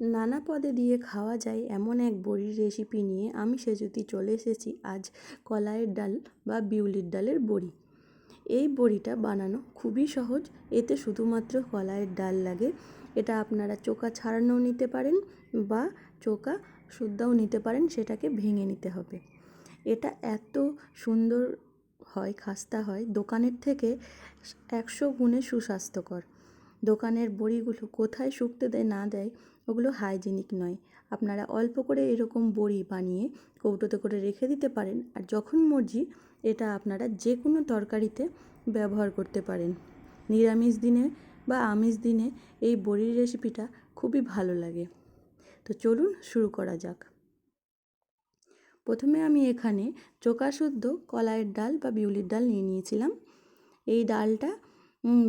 নানা পদে দিয়ে খাওয়া যায় এমন এক বড়ির রেসিপি নিয়ে আমি সেজুতি চলে এসেছি আজ কলাইয়ের ডাল বা বিউলির ডালের বড়ি। এই বড়িটা বানানো খুবই সহজ, এতে শুধুমাত্র কলাইয়ের ডাল লাগে। এটা আপনারা চোকা ছাড়ানোও নিতে পারেন বা চোকা শুদ্ধাও নিতে পারেন, সেটাকে ভেঙে নিতে হবে। এটা এত সুন্দর হয়, খাস্তা হয়, দোকানের থেকে একশো গুণে সুস্বাস্থ্যকর। দোকানের বড়িগুলো কোথায় শুকতে দেয় না দেয়, ওগুলো হাইজেনিক নয়। আপনারা অল্প করে এরকম বড়ি বানিয়ে কৌটোতে করে রেখে দিতে পারেন আর যখন মর্জি এটা আপনারা যে কোনো তরকারিতে ব্যবহার করতে পারেন। নিরামিষ দিনে বা আমিষ দিনে এই বড়ির রেসিপিটা খুবই ভালো লাগে। তো চলুন শুরু করা যাক। প্রথমে আমি এখানে চোকা শুদ্ধ কলাইয়ের ডাল বা বিউলির ডাল নিয়ে নিয়েছিলাম। এই ডালটা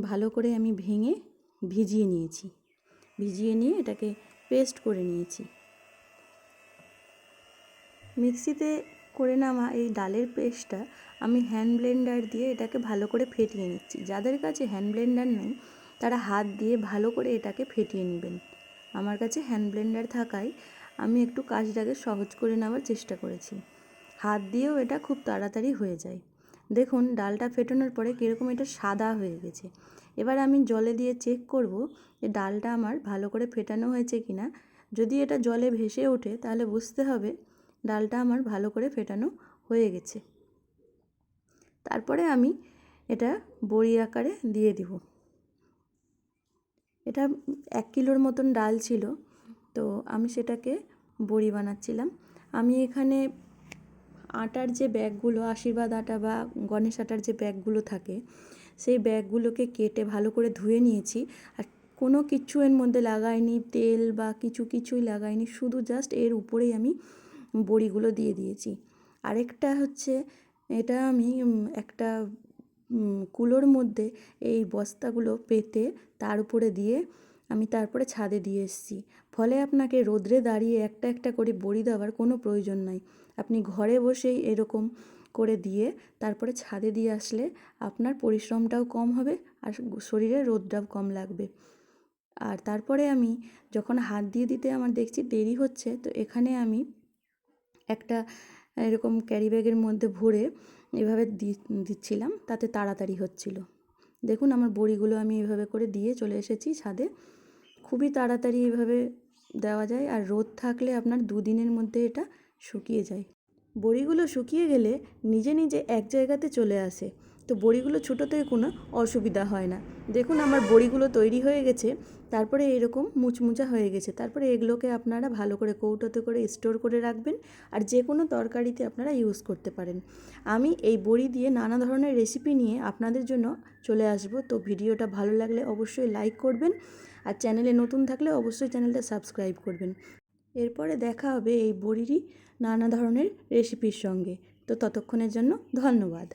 ভালো করে আমি ভেঙে ভিজিয়ে নিয়েছি। ভিজিয়ে নিয়ে এটাকে পেস্ট করে নিয়েছি। মিক্সিতে করে নেওয়া এই ডালের পেস্টটা আমি হ্যান্ড ব্লেন্ডার দিয়ে এটাকে ভালো করে ফেটিয়ে নিচ্ছি। যাদের কাছে হ্যান্ড ব্লেন্ডার নেই, তারা হাত দিয়ে ভালো করে এটাকে ফেটিয়ে নেবেন। আমার কাছে হ্যান্ড ব্লেন্ডার থাকায় আমি একটু কাজটাকে সহজ করে নেওয়ার চেষ্টা করেছি। হাত দিয়েও এটা খুব তাড়াতাড়ি হয়ে যায়। দেখুন, ডালটা ফেটানোর পরে কীরকম এটা সাদা হয়ে গেছে। এবার আমি জলে দিয়ে চেক করব যে ডালটা আমার ভালো করে ফেটানো হয়েছে কি না যদি এটা জলে ভেসে ওঠে, তাহলে বুঝতে হবে ডালটা আমার ভালো করে ফেটানো হয়ে গেছে। তারপরে আমি এটা বড়ি আকারে দিয়ে দিব। এটা এক কিলোর মতন ডাল ছিল, তো আমি সেটাকে বড়ি বানাচ্ছিলাম। আমি এখানে আটার যে ব্যাগগুলো, আশীর্বাদ আটা বা গণেশ আটার যে ব্যাগগুলো থাকে সেই ব্যাগগুলোকে কেটে ভালো করে ধুয়ে নিয়েছি। আর কোনো কিছু এর মধ্যে লাগাইনি, তেল বা কিছু কিছুই লাগাইনি, শুধু জাস্ট এর উপরেই আমি বড়িগুলো দিয়ে দিয়েছি। আরেকটা হচ্ছে, এটা আমি একটা কুলোর মধ্যে এই বস্তাগুলো পেতে তার উপরে দিয়ে আমি তারপরে ছাদে দিয়ে এসেছি। ফলে আপনাকে রোদ্রে দাঁড়িয়ে একটা একটা করে বড়ি দেওয়ার কোনো প্রয়োজন নাই। আপনি ঘরে বসেই এরকম করে দিয়ে তারপরে ছাদে দিয়ে আসলে আপনার পরিশ্রমটাও কম হবে আর শরীরে রোদটাও কম লাগবে। আর তারপরে আমি যখন হাত দিয়ে দিতে আমার দেখছি দেরি হচ্ছে, তো এখানে আমি একটা এরকম ক্যারি ব্যাগের মধ্যে ভরে এভাবে দিচ্ছিলাম, তাতে তাড়াতাড়ি হচ্ছিল। দেখুন আমার বড়িগুলো আমি এভাবে করে দিয়ে চলে এসেছি ছাদে। খুবই তাড়াতাড়ি এভাবে দেওয়া যায় আর রোদ থাকলে আপনার দুদিনের মধ্যে এটা শুকিয়ে যায়। বড়িগুলো শুকিয়ে গেলে নিজে নিজে এক জায়গাতে চলে আসে। তো বড়িগুলো ছোটোতে কোনো অসুবিধা হয় না। দেখুন আমার বড়িগুলো তৈরি হয়ে গেছে, তারপরে এরকম মুচমুচা হয়ে গেছে। তারপরে এগুলোকে আপনারা ভালো করে কৌটোতে করে স্টোর করে রাখবেন আর যে কোনো তরকারিতে আপনারা ইউজ করতে পারেন। আমি এই বড়ি দিয়ে নানা ধরনের রেসিপি নিয়ে আপনাদের জন্য চলে আসব। তো ভিডিওটা ভালো লাগলে অবশ্যই লাইক করবেন আর চ্যানেলে নতুন থাকলে অবশ্যই চ্যানেলটা সাবস্ক্রাইব করবেন। এরপরে দেখা হবে এই বড়িরই নানা ধরনের রেসিপির সঙ্গে। তো ততক্ষণের জন্য ধন্যবাদ।